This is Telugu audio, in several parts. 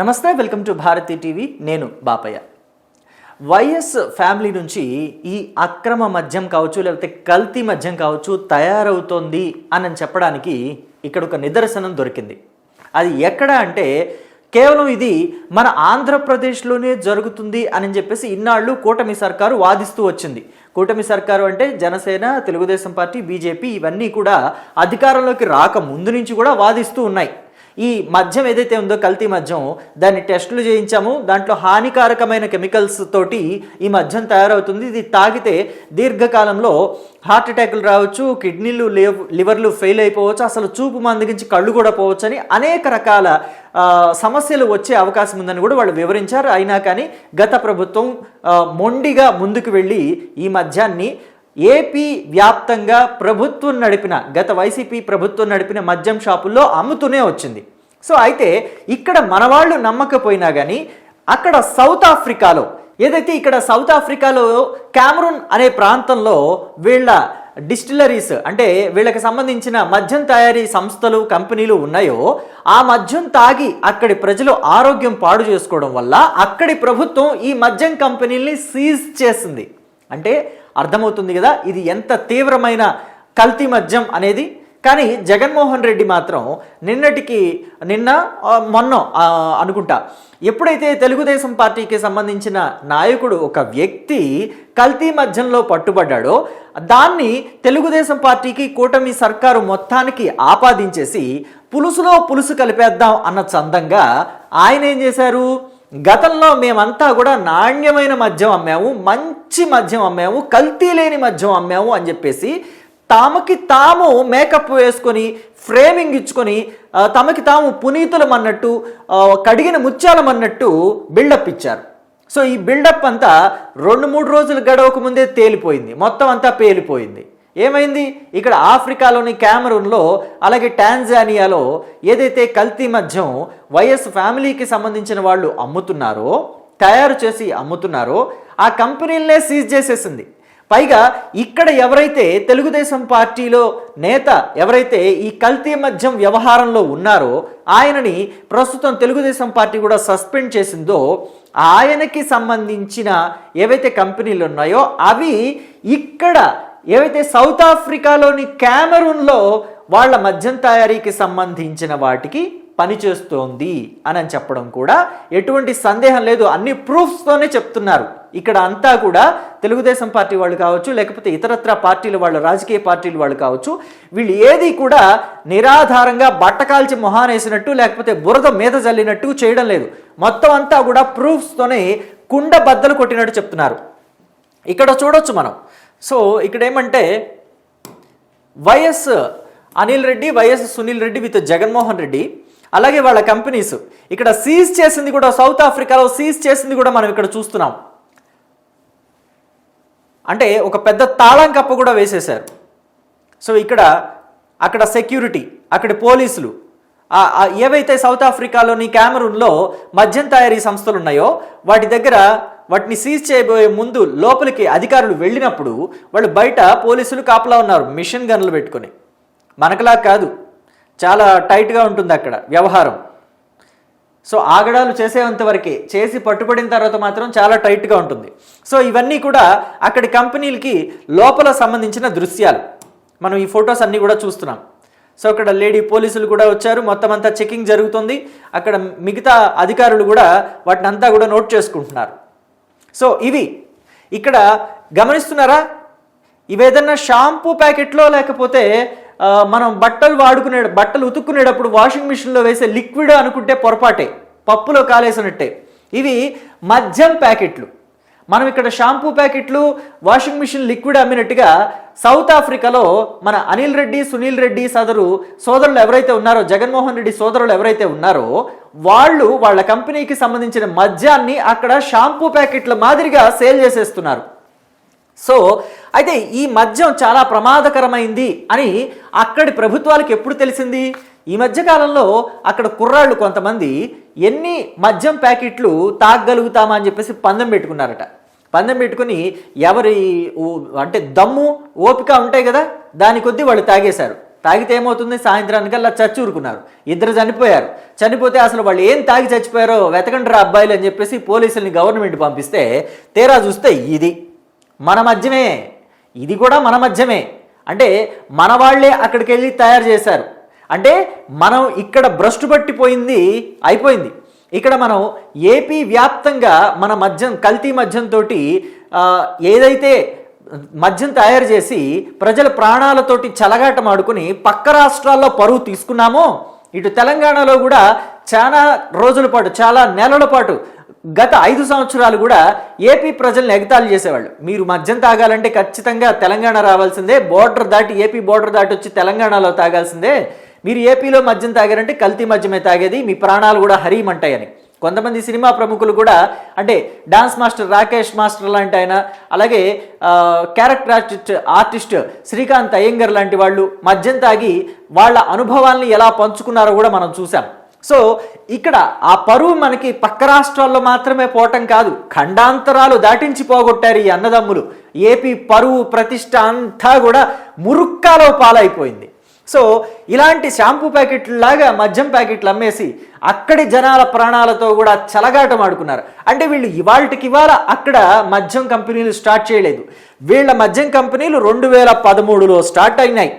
నమస్తే వెల్కమ్ టు భారతి టీవీ. నేను బాపయ్య. వైఎస్ ఫ్యామిలీ నుంచి ఈ అక్రమ మద్యం కావచ్చు లేకపోతే కల్తీ మద్యం కావచ్చు తయారవుతోంది అని చెప్పడానికి ఇక్కడ ఒక నిదర్శనం దొరికింది. అది ఎక్కడ అంటే కేవలం ఇది మన ఆంధ్రప్రదేశ్లోనే జరుగుతుంది అని చెప్పేసి ఇన్నాళ్ళు కూటమి సర్కారు వాదిస్తూ వచ్చింది. కూటమి సర్కారు అంటే జనసేన తెలుగుదేశం పార్టీ బీజేపీ ఇవన్నీ కూడా అధికారంలోకి రాక ముందు నుంచి కూడా వాదిస్తూ ఉన్నాయి. ఈ మద్యం ఏదైతే ఉందో కల్తీ మద్యం దాన్ని టెస్టులు చేయించాము. దాంట్లో హానికారకమైన కెమికల్స్ తోటి ఈ మద్యం తయారవుతుంది. ఇది తాగితే దీర్ఘకాలంలో హార్ట్ అటాక్లు రావచ్చు కిడ్నీలు లివర్లు ఫెయిల్ అయిపోవచ్చు అసలు చూపు మందగించి కళ్ళు కూడా పోవచ్చు అని అనేక రకాల సమస్యలు వచ్చే అవకాశం ఉందని కూడా వాళ్ళు వివరించారు. అయినా కానీ గత ప్రభుత్వం మొండిగా ముందుకు వెళ్ళి ఈ మద్యాన్ని ఏపీ వ్యాప్తంగా ప్రభుత్వం నడిపిన గత వైసీపీ ప్రభుత్వం నడిపిన మద్యం షాపుల్లో అమ్ముతూనే వచ్చింది. సో అయితే ఇక్కడ మనవాళ్ళు నమ్మకపోయినా కానీ అక్కడ సౌత్ ఆఫ్రికాలో ఏదైతే ఇక్కడ సౌత్ ఆఫ్రికాలో క్యామరూన్ అనే ప్రాంతంలో వీళ్ళ డిస్టిలరీస్ అంటే వీళ్ళకి సంబంధించిన మద్యం తయారీ సంస్థలు కంపెనీలు ఉన్నాయో ఆ మద్యం తాగి అక్కడి ప్రజలు ఆరోగ్యం పాడు చేసుకోవడం వల్ల అక్కడి ప్రభుత్వం ఈ మద్యం కంపెనీల్ని సీజ్ చేసింది. అంటే అర్థమవుతుంది కదా? ఇది ఎంత తీవ్రమైన కల్తీ మద్యం అనేది? కానీ జగన్మోహన్ రెడ్డి మాత్రం నిన్నటికి నిన్న మొన్న అనుకుంటా. ఎప్పుడైతే తెలుగుదేశం పార్టీకి సంబంధించిన నాయకుడు ఒక వ్యక్తి కల్తీ మధ్యంలో పట్టుబడ్డాడో దాన్ని తెలుగుదేశం పార్టీకి కూటమి సర్కారు మొత్తానికి ఆపాదించేసి పులుసులో పులుసు కలిపేద్దాం అన్న చందంగా ఆయన ఏం చేశారు? గతంలో మేమంతా కూడా నాణ్యమైన మద్యం అమ్మాము మంచి మద్యం అమ్మాము కల్తీ లేని మద్యం అమ్మాము అని చెప్పేసి తమకి తాము మేకప్ వేసుకొని ఫ్రేమింగ్ ఇచ్చుకొని తమకి తాము పునీతులం అన్నట్టు కడిగిన ముత్యాలం అన్నట్టు బిల్డప్ ఇచ్చారు. సో ఈ బిల్డప్ అంతా రెండు మూడు రోజులు గడవక ముందే తేలిపోయింది. మొత్తం అంతా పేలిపోయింది. ఏమైంది? ఇక్కడ ఆఫ్రికాలోని క్యామరూన్లో అలాగే టాంజానియాలో ఏదైతే కల్తీ మద్యం వైఎస్ ఫ్యామిలీకి సంబంధించిన వాళ్ళు అమ్ముతున్నారో తయారు చేసి అమ్ముతున్నారో ఆ కంపెనీలనే సీజ్ చేసేసింది. పైగా ఇక్కడ ఎవరైతే తెలుగుదేశం పార్టీలో నేత ఎవరైతే ఈ కల్తీ మద్యం వ్యవహారంలో ఉన్నారో ఆయనని ప్రస్తుతం తెలుగుదేశం పార్టీ కూడా సస్పెండ్ చేసిందో ఆయనకి సంబంధించిన ఏవైతే కంపెనీలు ఉన్నాయో అవి ఇక్కడ ఏవైతే సౌత్ ఆఫ్రికాలోని క్యామరూన్లో వాళ్ళ మద్యం తయారీకి సంబంధించిన వాటికి పనిచేస్తోంది అని చెప్పడం కూడా ఎటువంటి సందేహం లేదు. అన్ని ప్రూఫ్స్తోనే చెప్తున్నారు. ఇక్కడ అంతా కూడా తెలుగుదేశం పార్టీ వాళ్ళు కావచ్చు లేకపోతే ఇతరత్ర పార్టీల వాళ్ళు రాజకీయ పార్టీల వాళ్ళు కావచ్చు వీళ్ళు ఏది కూడా నిరాధారంగా బట్టకాల్చి మొహానేసినట్టు లేకపోతే బురద మీద జల్లినట్టు చేయడం లేదు. మొత్తం అంతా కూడా ప్రూఫ్స్తోనే కుండ బద్దలు కొట్టినట్టు చెప్తున్నారు. ఇక్కడ చూడొచ్చు మనం. సో ఇక్కడ ఏమంటే YS Anil Reddy YS Sunil Reddy with Jaganmohan Reddy అలాగే వాళ్ళ కంపెనీస్. ఇక్కడ సీజ్ చేసింది కూడా సౌత్ ఆఫ్రికాలో సీజ్ చేసింది కూడా మనం ఇక్కడ చూస్తున్నాం. అంటే ఒక పెద్ద తాళం కప్ప కూడా వేసేశారు. సో ఇక్కడ అక్కడ సెక్యూరిటీ అక్కడ పోలీసులు. ఏవైతే సౌత్ ఆఫ్రికాలోని క్యామరూన్లో మద్యం తయారీ సంస్థలు ఉన్నాయో వాటి దగ్గర వాటిని సీజ్ చేయబోయే ముందు లోపలికి అధికారులు వెళ్ళినప్పుడు వాళ్ళు బయట పోలీసులు కాపలా ఉన్నారు మిషన్ గన్లు పెట్టుకొని. మనకలా కాదు. చాలా టైట్గా ఉంటుంది అక్కడ వ్యవహారం. సో ఆగడాలు చేసేంత వరకే చేసి పట్టుబడిన తర్వాత మాత్రం చాలా టైట్గా ఉంటుంది. సో ఇవన్నీ కూడా అక్కడి కంపెనీలకి లోపల సంబంధించిన దృశ్యాలు. మనం ఈ ఫొటోస్ అన్నీ కూడా చూస్తున్నాం. సో అక్కడ లేడీ పోలీసులు కూడా వచ్చారు. మొత్తం అంతా చెకింగ్ జరుగుతుంది. అక్కడ మిగతా అధికారులు కూడా వాటిని అంతా కూడా నోట్ చేసుకుంటున్నారు. సో ఇవి. ఇక్కడ గమనిస్తున్నారా? ఇవేదన్నా షాంపూ ప్యాకెట్లో లేకపోతే మనం బట్టలు వాడుకునే బట్టలు ఉతుక్కునేటప్పుడు వాషింగ్ మిషన్లో వేసే లిక్విడ్ అనుకుంటే పొరపాటే. పప్పులో కాలేసినట్టే. ఇవి మద్యం ప్యాకెట్లు. మనం ఇక్కడ షాంపూ ప్యాకెట్లు వాషింగ్ మిషన్ లిక్విడ్ అమ్మినట్టుగా సౌత్ ఆఫ్రికాలో మన అనిల్ రెడ్డి సునీల్ రెడ్డి సదరు సోదరులు ఎవరైతే ఉన్నారో జగన్మోహన్ రెడ్డి సోదరులు ఎవరైతే ఉన్నారో వాళ్ళు వాళ్ళ కంపెనీకి సంబంధించిన మద్యాన్ని అక్కడ షాంపూ ప్యాకెట్ల మాదిరిగా సేల్ చేసేస్తున్నారు. సో అయితే ఈ మద్యం చాలా ప్రమాదకరమైంది అని అక్కడి ప్రభుత్వాలకు ఎప్పుడు తెలిసింది? ఈ మధ్యకాలంలో అక్కడ కుర్రాళ్ళు కొంతమంది ఎన్ని మద్యం ప్యాకెట్లు తాగగలుగుతామా అని చెప్పేసి పందెం పెట్టుకున్నారట. పందెం పెట్టుకుని ఎవరి అంటే దమ్ము ఓపిక ఉంటాయి కదా దాని కొద్దీ వాళ్ళు తాగేశారు. తాగితే ఏమవుతుంది? సాయంత్రానికల్లా చచ్చి ఊరుకున్నారు ఇద్దరు చనిపోయారు. చనిపోతే అసలు వాళ్ళు ఏం తాగి చచ్చిపోయారో వెతకండి రా అబ్బాయిలు అని చెప్పేసి పోలీసుల్ని గవర్నమెంట్ పంపిస్తే తేరా చూస్తే ఇది. మన మధ్యమే. ఇది కూడా మన మధ్యమే. అంటే మన వాళ్ళే అక్కడికి వెళ్ళి తయారు చేశారు. అంటే మనం ఇక్కడ భ్రష్టు పట్టిపోయింది అయిపోయింది. ఇక్కడ మనం ఏపీ వ్యాప్తంగా మన మద్యం కల్తీ మద్యంతో ఏదైతే మద్యం తయారు చేసి ప్రజల ప్రాణాలతోటి చెలగాటమాడుకుని పక్క రాష్ట్రాల్లో పరువు తీసుకున్నామో ఇటు తెలంగాణలో కూడా చాలా రోజుల పాటు చాలా నెలల పాటు గత ఐదు సంవత్సరాలు కూడా ఏపీ ప్రజల్ని ఎగతాళి చేసేవాళ్ళు. మీరు మద్యం తాగాలంటే ఖచ్చితంగా తెలంగాణ రావాల్సిందే బోర్డర్ దాటి ఏపీ బోర్డర్ దాటి వచ్చి తెలంగాణలో తాగాల్సిందే. మీరు ఏపీలో మద్యం తాగారంటే కల్తీ మద్యమే తాగేది మీ ప్రాణాలు కూడా హరీమంటాయని. కొంతమంది సినిమా ప్రముఖులు కూడా అంటే డాన్స్ మాస్టర్ రాకేష్ మాస్టర్ లాంటి ఆయన అలాగే character artist artist Srikanth Iyengar లాంటి వాళ్ళు మద్యం తాగి వాళ్ళ అనుభవాల్ని ఎలా పంచుకున్నారో కూడా మనం చూసాం సో ఇక్కడ ఆ పరువు మనకి పక్క రాష్ట్రాల్లో మాత్రమే పోవటం కాదు ఖండాంతరాలు దాటించి పోగొట్టారు ఈ అన్నదమ్ములు. ఏపీ పరువు ప్రతిష్ట అంతా కూడా మురుక్కాలో పాలైపోయింది. సో ఇలాంటి షాంపూ ప్యాకెట్లాగా మద్యం ప్యాకెట్లు అమ్మేసి అక్కడి జనాల ప్రాణాలతో కూడా చలగాటం ఆడుకున్నారు. అంటే వీళ్ళు ఇవాళకి ఇవాళ అక్కడ మద్యం కంపెనీలు స్టార్ట్ చేయలేదు. వీళ్ళ మద్యం కంపెనీలు రెండు వేల పదమూడులో స్టార్ట్ అయినాయి.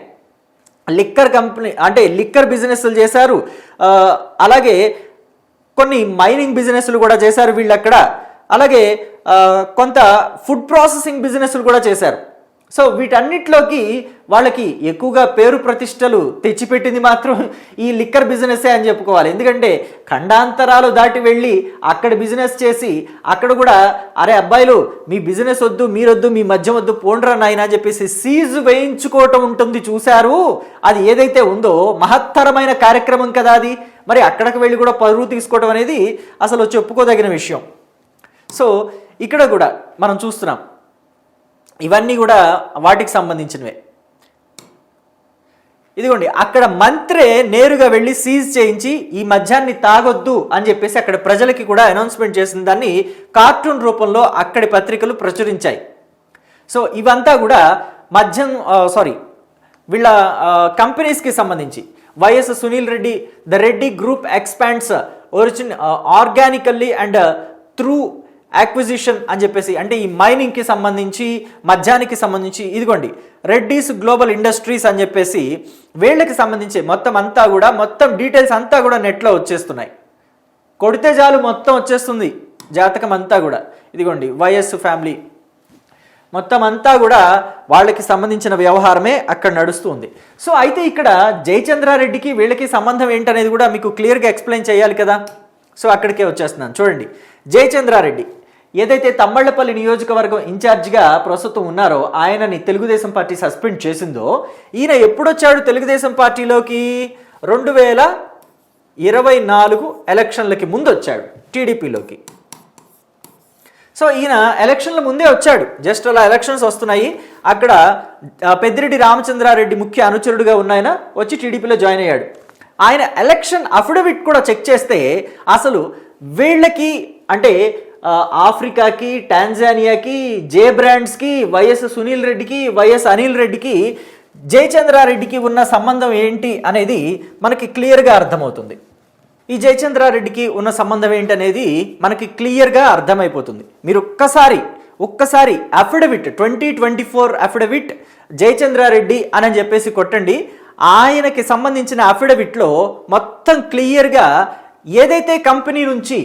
లిక్కర్ కంపెనీ అంటే లిక్కర్ బిజినెస్లు చేశారు. అలాగే కొన్ని మైనింగ్ బిజినెస్లు కూడా చేశారు వీళ్ళు అక్కడ అలాగే కొంత ఫుడ్ ప్రాసెసింగ్ బిజినెస్లు కూడా చేశారు. సో వీటన్నిటిలోకి వాళ్ళకి ఎక్కువగా పేరు ప్రతిష్టలు తెచ్చిపెట్టింది మాత్రం ఈ లిక్కర్ బిజినెస్సే అని చెప్పుకోవాలి. ఎందుకంటే ఖండాంతరాలు దాటి వెళ్ళి అక్కడ బిజినెస్ చేసి అక్కడ కూడా అరే అబ్బాయిలు మీ బిజినెస్ వద్దు మీరొద్దు మీ మధ్య వద్దు పోండ్రా నాయన అని చెప్పేసి సీజు వేయించుకోవటం ఉంటుంది చూశారు. అది ఏదైతే ఉందో మహత్తరమైన కార్యక్రమం కదా అది. మరి అక్కడికి వెళ్ళి కూడా పరువు తీసుకోవడం అనేది అసలు చెప్పుకోదగిన విషయం. సో ఇక్కడ కూడా మనం చూస్తున్నాం. ఇవన్నీ కూడా వాటికి సంబంధించినవే. ఇదిగోండి అక్కడ మంత్రే నేరుగా వెళ్ళి సీజ్ చేయించి ఈ మద్యాన్ని తాగొద్దు అని చెప్పేసి అక్కడ ప్రజలకి కూడా అనౌన్స్మెంట్ చేసిన దాన్ని కార్టూన్ రూపంలో అక్కడి పత్రికలు ప్రచురించాయి. సో ఇవంతా కూడా మద్యం సారీ వీళ్ళ కంపెనీస్కి సంబంధించి. YS Sunil Reddy the Reddy group expands origin organically and through acquisition అని చెప్పేసి అంటే ఈ మైనింగ్కి సంబంధించి మద్యానికి సంబంధించి ఇదిగోండి రెడ్డీస్ గ్లోబల్ ఇండస్ట్రీస్ అని చెప్పేసి వీళ్ళకి సంబంధించి మొత్తం అంతా కూడా మొత్తం డీటెయిల్స్ అంతా కూడా నెట్లో వచ్చేస్తున్నాయి. కొడితే చాలు మొత్తం వచ్చేస్తుంది జాతకం అంతా కూడా. ఇదిగోండి వైఎస్ ఫ్యామిలీ మొత్తం అంతా కూడా వాళ్ళకి సంబంధించిన వ్యవహారమే అక్కడ నడుస్తుంది సో అయితే ఇక్కడ జయచంద్రారెడ్డికి వీళ్ళకి సంబంధం ఏంటనేది కూడా మీకు క్లియర్గా ఎక్స్ప్లెయిన్ చేయాలి కదా? సో అక్కడికే వచ్చేస్తున్నాను. చూడండి జయచంద్రారెడ్డి. ఏదైతే తమ్మళ్ళపల్లి నియోజకవర్గం ఇన్ఛార్జిగా ప్రస్తుతం ఉన్నారో ఆయనని తెలుగుదేశం పార్టీ సస్పెండ్ చేసిందో ఈయన ఎప్పుడొచ్చాడు తెలుగుదేశం పార్టీలోకి? రెండు వేల ఇరవై నాలుగు ఎలక్షన్లకి ముందు వచ్చాడు టీడీపీలోకి. సో ఈయన ఎలక్షన్ల ముందే వచ్చాడు. జస్ట్ అలా ఎలక్షన్స్ వస్తున్నాయి. అక్కడ పెద్దిరెడ్డి రామచంద్రారెడ్డి ముఖ్య అనుచరుడుగా ఉన్నాయన వచ్చి టీడీపీలో జాయిన్ అయ్యాడు. ఆయన ఎలక్షన్ అఫిడవిట్ కూడా చెక్ చేస్తే అసలు వీళ్ళకి అంటే ఆఫ్రికాకి టాంజానియాకి జే బ్రాండ్స్కి వైఎస్ సునీల్ రెడ్డికి వైఎస్ అనిల్ రెడ్డికి జయచంద్రారెడ్డికి ఉన్న సంబంధం ఏంటి అనేది మనకి క్లియర్గా అర్థమవుతుంది. ఈ జయచంద్రారెడ్డికి ఉన్న సంబంధం ఏంటనేది మనకి క్లియర్గా అర్థమైపోతుంది. మీరు ఒక్కసారి ఒక్కసారి affidavit twenty twenty four affidavit Jayachandra Reddy అని చెప్పేసి కొట్టండి. ఆయనకి సంబంధించిన అఫిడవిట్లో మొత్తం క్లియర్గా ఏదైతే కంపెనీ నుంచి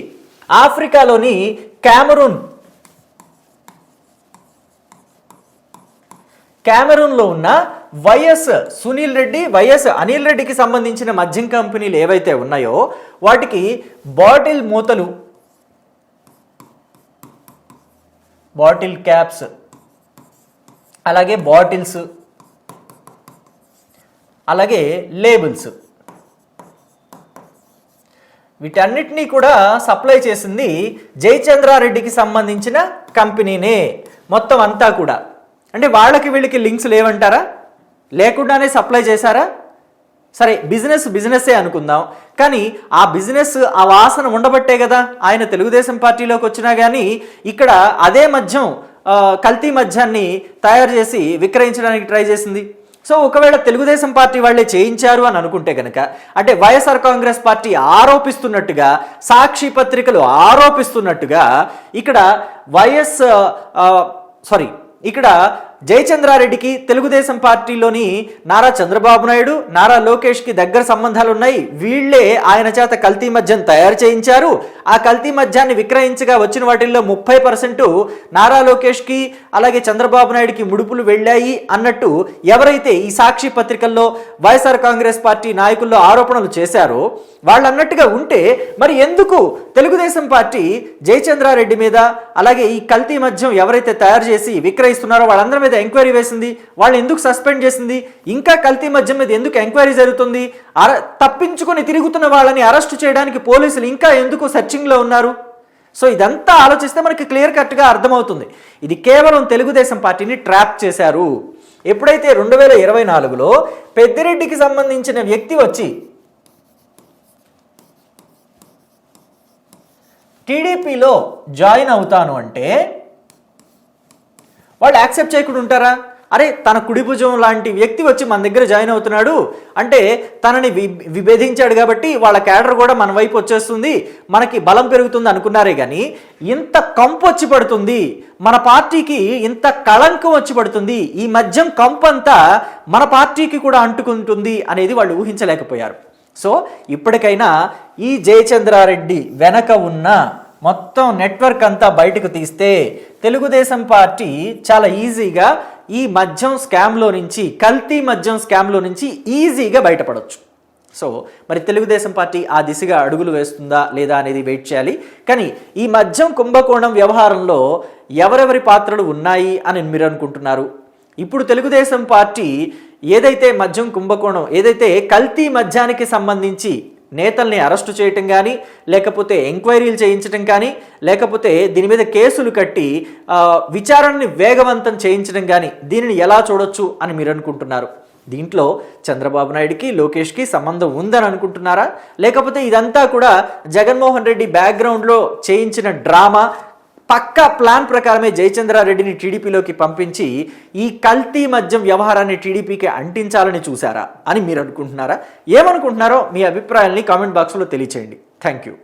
ఆఫ్రికాలోని క్యామరూన్. క్యామెరూన్లో ఉన్న వైఎస్ సునీల్ రెడ్డి వైఎస్ అనిల్ రెడ్డికి సంబంధించిన మద్యం కంపెనీలు ఏవైతే ఉన్నాయో వాటికి బాటిల్ మూతలు బాటిల్ క్యాప్స్ అలాగే బాటిల్స్ అలాగే లేబుల్స్. వీటన్నిటినీ కూడా సప్లై చేసింది జయచంద్రారెడ్డికి సంబంధించిన కంపెనీనే. మొత్తం అంతా కూడా. అంటే వాళ్ళకి వీళ్ళకి లింక్స్ లేవంటారా? లేకుండానే సప్లై చేశారా? సరే బిజినెస్ బిజినెస్సే అనుకుందాం. కానీ ఆ బిజినెస్ ఆ వాసన ఉండబట్టే కదా ఆయన తెలుగుదేశం పార్టీలోకి వచ్చినా కానీ ఇక్కడ అదే మద్యం కల్తీ మద్యాన్ని తయారు చేసి విక్రయించడానికి ట్రై చేసింది. సో ఒకవేళ తెలుగుదేశం పార్టీ వాళ్ళే చేయించారు అని అనుకుంటే కనుక అంటే వైఎస్ఆర్ కాంగ్రెస్ పార్టీ ఆరోపిస్తున్నట్టుగా సాక్షి పత్రికలు ఆరోపిస్తున్నట్టుగా ఇక్కడ వైఎస్ సారీ ఇక్కడ జయచంద్రారెడ్డికి తెలుగుదేశం పార్టీలోని నారా చంద్రబాబు నాయుడు నారా లోకేష్కి దగ్గర సంబంధాలు ఉన్నాయి వీళ్ళే ఆయన చేత కల్తీ మద్యం తయారు చేయించారు. ఆ కల్తీ మద్యాన్ని విక్రయించగా వచ్చిన వాటిల్లో ముప్పై పర్సెంట్ నారా లోకేష్కి అలాగే చంద్రబాబు నాయుడుకి ముడుపులు వెళ్ళాయి అన్నట్టు ఎవరైతే ఈ సాక్షి పత్రికల్లో వైఎస్ఆర్ కాంగ్రెస్ పార్టీ నాయకుల్లో ఆరోపణలు చేశారో వాళ్ళు అన్నట్టుగా ఉంటే మరి ఎందుకు తెలుగుదేశం పార్టీ జయచంద్రారెడ్డి మీద అలాగే ఈ కల్తీ మద్యం ఎవరైతే తయారు చేసి విక్రయిస్తున్నారో వాళ్ళందరి మీద ఎంక్వైరీ వేసింది వాళ్ళు ఎందుకు సస్పెండ్ చేసింది ఇంకా కల్తీ మద్యం మీద ఎందుకు ఎంక్వైరీ జరుగుతుంది అర తప్పించుకొని తిరుగుతున్న వాళ్ళని అరెస్ట్ చేయడానికి పోలీసులు ఇంకా ఎందుకు సర్చింగ్లో ఉన్నారు? సో ఇదంతా ఆలోచిస్తే మనకి క్లియర్ కట్గా అర్థమవుతుంది. ఇది కేవలం తెలుగుదేశం పార్టీని ట్రాప్ చేశారు. ఎప్పుడైతే రెండు వేల ఇరవై నాలుగులో పెద్దిరెడ్డికి సంబంధించిన వ్యక్తి వచ్చి టీడీపీలో జాయిన్ అవుతాను అంటే వాళ్ళు యాక్సెప్ట్ చేయకుండా ఉంటారా? అరే తన కుడి భుజం లాంటి వ్యక్తి వచ్చి మన దగ్గర జాయిన్ అవుతున్నాడు. అంటే తనని విభేదించాడు కాబట్టి వాళ్ళ క్యాడర్ కూడా మన వైపు వచ్చేస్తుంది. మనకి బలం పెరుగుతుంది అనుకున్నారే కానీ ఇంత కంపు వచ్చి పడుతుంది. మన పార్టీకి ఇంత కళంకం వచ్చి పడుతుంది. ఈ మద్యం కంపు అంతా మన పార్టీకి కూడా అంటుకుంటుంది అనేది వాళ్ళు ఊహించలేకపోయారు. సో ఇప్పటికైనా ఈ జయచంద్రారెడ్డి వెనక ఉన్న మొత్తం నెట్వర్క్ అంతా బయటకు తీస్తే తెలుగుదేశం పార్టీ చాలా ఈజీగా ఈ మద్యం స్కామ్లో నుంచి కల్తీ మద్యం స్కామ్లో నుంచి ఈజీగా బయటపడవచ్చు సో మరి తెలుగుదేశం పార్టీ ఆ దిశగా అడుగులు వేస్తుందా లేదా అనేది వెయిట్ చేయాలి. కానీ ఈ మద్యం కుంభకోణం వ్యవహారంలో ఎవరెవరి పాత్రలు ఉన్నాయి అని మీరు అనుకుంటున్నారు? ఇప్పుడు తెలుగుదేశం పార్టీ ఏదైతే మద్యం కుంభకోణం ఏదైతే కల్తీ మద్యానికి సంబంధించి నేతల్ని అరెస్టు చేయటం కానీ లేకపోతే ఎంక్వైరీలు చేయించడం కానీ లేకపోతే దీని మీద కేసులు కట్టి విచారణని వేగవంతం చేయించడం కానీ దీనిని ఎలా చూడొచ్చు అని మీరు అనుకుంటున్నారు? దీంట్లో చంద్రబాబు నాయుడుకి లోకేష్కి సంబంధం ఉందని అనుకుంటున్నారా? లేకపోతే ఇదంతా కూడా జగన్మోహన్ రెడ్డి బ్యాక్గ్రౌండ్లో చేయించిన డ్రామా పక్కా ప్లాన్ ప్రకారమే జయచంద్రారెడ్డిని టీడీపీలోకి పంపించి ఈ కల్తీ మద్యం వ్యవహారాన్ని టీడీపీకి అంటించాలని చూసారా అని మీరు అనుకుంటున్నారా? ఏమనుకుంటున్నారో మీ అభిప్రాయాల్ని కామెంట్ బాక్స్లో తెలియచేయండి. Thank you